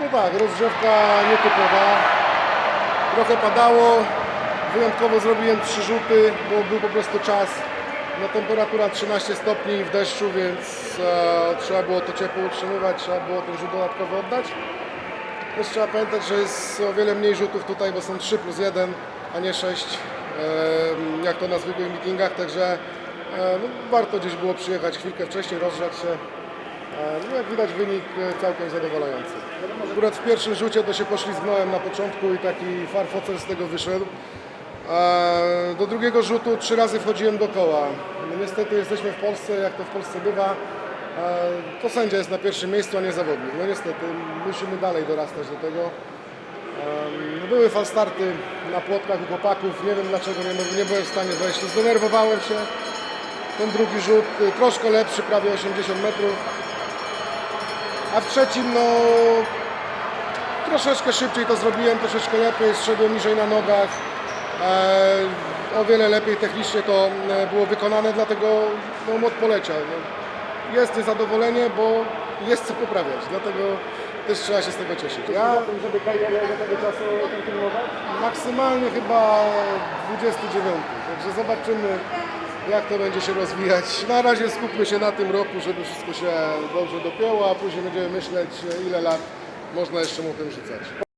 No tak, rozgrzewka nietypowa. Trochę padało. Wyjątkowo zrobiłem trzy rzuty, bo był po prostu czas. No temperatura 13 stopni w deszczu, więc e, trzeba było to ciepło utrzymywać, trzeba było ten rzut dodatkowy oddać. Też trzeba pamiętać, że jest o wiele mniej rzutów tutaj, bo są 3 plus 1, a nie 6, e, jak to na zwykłych meetingach, także e, no, warto gdzieś było przyjechać chwilkę wcześniej, rozgrzać się. No jak widać wynik e, całkiem zadowalający. Akurat w pierwszym rzucie to się poślizgnąłem na początku i taki farfocel z tego wyszedł. Do drugiego rzutu trzy razy wchodziłem do koła. No niestety jesteśmy w Polsce, jak to w Polsce bywa. To sędzia jest na pierwszym miejscu, a nie zawodnik. No niestety musimy dalej dorastać do tego. Em, Były falstarty na płotkach u chłopaków. Nie wiem dlaczego nie, nie byłem w stanie wejść. Zdenerwowałem się. Ten drugi rzut y, troszkę lepszy, prawie 80 metrów. A w trzecim no troszeczkę szybciej to zrobiłem, troszeczkę lepiej, strzedłem niżej na nogach. E, o wiele lepiej technicznie to e, było wykonane, dlatego no, młot poleciał. No. Jest niezadowolenie, bo jest co poprawiać, dlatego też trzeba się z tego cieszyć. Ja żeby karierę do tego czasu kontynuować? maksymalnie chyba 29, także zobaczymy jak to będzie się rozwijać. Na razie skupmy się na tym roku, żeby wszystko się dobrze dopięło, a później będziemy myśleć ile lat można jeszcze mu tym rzucać.